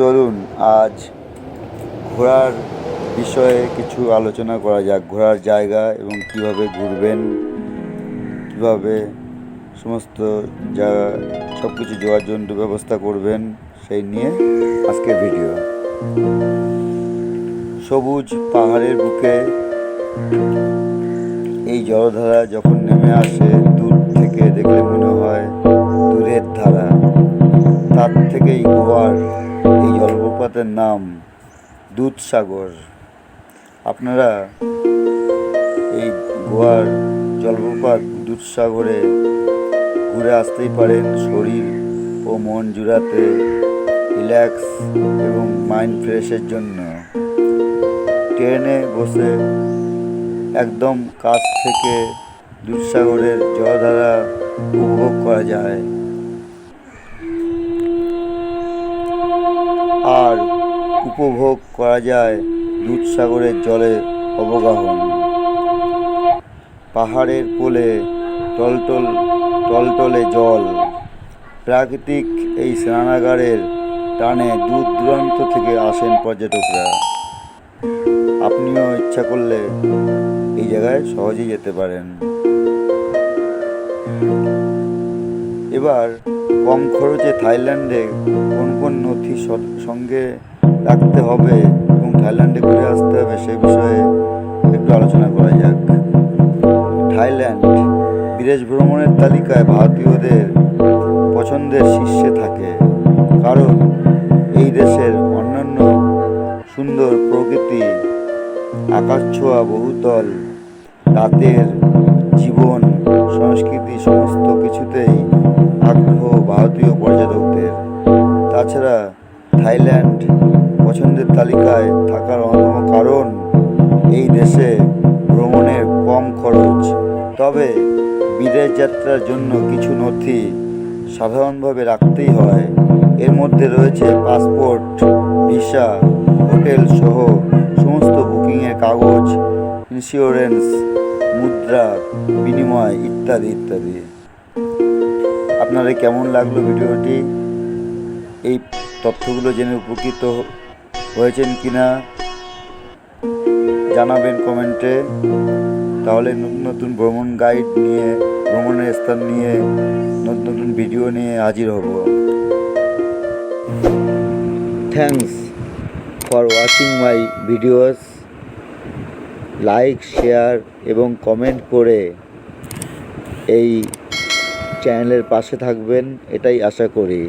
চলুন, আজ ঘোরার বিষয়ে কিছু আলোচনা করা যাক। ঘোরার জায়গা এবং কীভাবে ঘুরবেন, কীভাবে সমস্ত জায়গা সব কিছু জন্য ব্যবস্থা করবেন, সেই নিয়ে আজকের ভিডিও। সবুজ পাহাড়ের বুকে এই জলধারা যখন নেমে আসে, দূর থেকে দেখলে মনে হয় দূরের ধারা। তার এই জলপ্রপাতের নাম দুধসাগর আপনারা এই গোয়ার জলপ্রপাত দুধসাগরে ঘুরে আসতেই পারেন। শরীর ও মন জুড়াতে রিল্যাক্স এবং মাইন্ড ফ্রেশের জন্য। ট্রেনে বসে একদম কাছ থেকে দুধসাগরের জলধারা উপভোগ করা যায়। আর উপভোগ করা যায় দুধসাগরের জলে অবগাহন। পাহাড়ের কোলে টলটল, টলটলে জল। প্রাকৃতিক এই স্নানাগারের টানে দূর দূরান্ত থেকে আসেন পর্যটকরা। আপনিও ইচ্ছা করলে এই জায়গায় সহজেই যেতে পারেন। এবার কম খরচে থাইল্যান্ডে কোন কোন নথি সঙ্গে রাখতে হবে এবং থাইল্যান্ডে ঘুরে আসতে হবে সে বিষয়ে একটু আলোচনা করা যাক। থাইল্যান্ড বিদেশ ভ্রমণের তালিকায় ভারতীয়দের পছন্দের শীর্ষে থাকে কারণ এই দেশের অন্যান্য সুন্দর প্রকৃতি, আকাশ ছোঁয়া বহুতল রাতের জীবন, সংস্কৃতি, সমস্ত কিছুতেই আগ্রহ ভারতীয় পর্যটকদের। তাছাড়া থাইল্যান্ড পছন্দের তালিকায় থাকার অন্যতম কারণ, এই দেশে ভ্রমণের কম খরচ। তবে বিদেশ যাত্রার জন্য কিছু নথি সাধারণভাবে রাখতেই হয়। এর মধ্যে রয়েছে পাসপোর্ট, ভিসা, হোটেল সহ সমস্ত বুকিংয়ের কাগজ ইন্স্যুরেন্স মুদ্রা, বিনিময় ইত্যাদি ইত্যাদি। আপনাদের কেমন লাগল ভিডিওটি? এই তথ্যগুলো জেনে উপকৃত হয়েছেন কিনা? জানাবেন কমেন্টে। তাহলে নতুন নতুন ভ্রমণ গাইড নিয়ে, ভ্রমণের স্থান নিয়ে, নতুন নতুন ভিডিও নিয়ে হাজির হব। Thanks for watching my videos like share এবং কমেন্ট করে এই চ্যানেলের পাশে থাকবেন এটাই আশা করি।